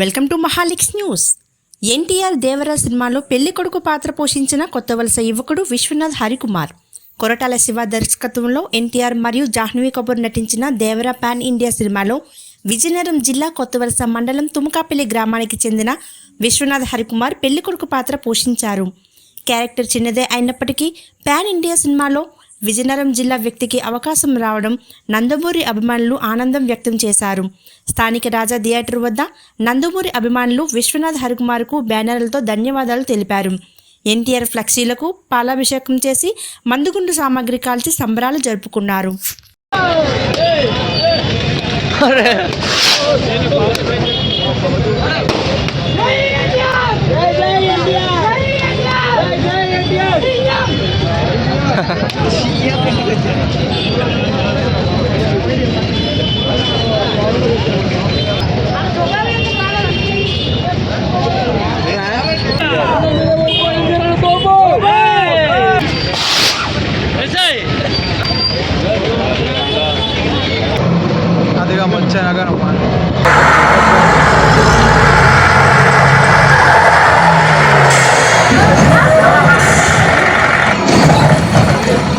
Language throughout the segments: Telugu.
వెల్కమ్ టు మహాలిక్స్ న్యూస్. ఎన్టీఆర్ దేవరా సినిమాలో పెళ్ళి కొడుకు పాత్ర పోషించిన కొత్త వలస యువకుడు విశ్వనాథ్ హరికుమార్. కొరటాల శివ దర్శకత్వంలో ఎన్టీఆర్ మరియు జాహ్నవి కపూర్ నటించిన దేవరా పాన్ ఇండియా సినిమాలో విజయనగరం జిల్లా కొత్త వలస మండలం తుమకాపల్లి గ్రామానికి చెందిన విశ్వనాథ్ హరికుమార్ పెళ్ళి కొడుకు పాత్ర పోషించారు. క్యారెక్టర్ చిన్నదే అయినప్పటికీ పాన్ ఇండియా సినిమాలో విజయనగరం జిల్లా వ్యక్తికి అవకాశం రావడం నందమూరి అభిమానులు ఆనందం వ్యక్తం చేశారు. స్థానిక రాజా థియేటర్ వద్ద నందమూరి అభిమానులు విశ్వనాథ్ హరికుమార్కు బ్యానర్లతో ధన్యవాదాలు తెలిపారు. ఎన్టీఆర్ ఫ్లెక్సీలకు పాలాభిషేకం చేసి మందుగుండు సామాగ్రి కాల్చి సంబరాలు జరుపుకున్నారు.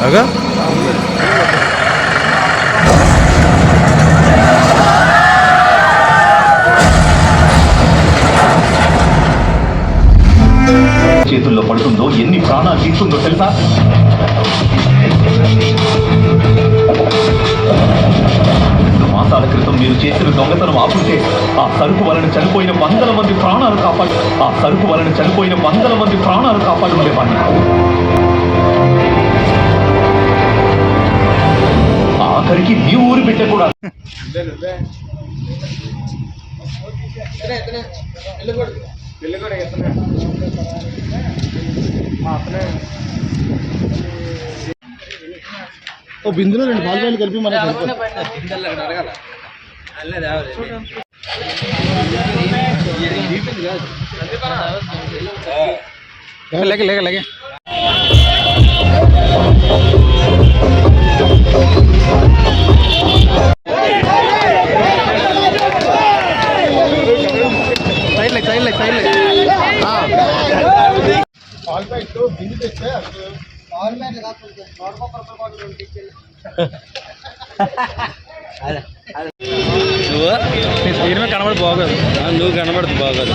아가? ప్రాణాలు తీసుకుందో తెలుసా? రెండు మాసాల క్రితం మీరు చేసిన దొంగతనం ఆపుంటే ఆ సరుకు వలన చనిపోయిన వందల మంది ప్రాణాలు కాపాడు ఆ సరుకు వలన చనిపోయిన వందల మంది ప్రాణాలు కాపాడు ఉండేవాడిని ఆఖరికి మీ ఊరు బిడ్డ కూడా ఓ బిందులో రెండు పాలు పాలు కలిపి మన లేక లేక లేక side leg side leg side leg పాలు ప్యాకెట్ బిందు తెచ్చే నువ్వు? తీరమే కనబడి బాగోదు. నువ్వు కనబడుతుంది బాగోదు.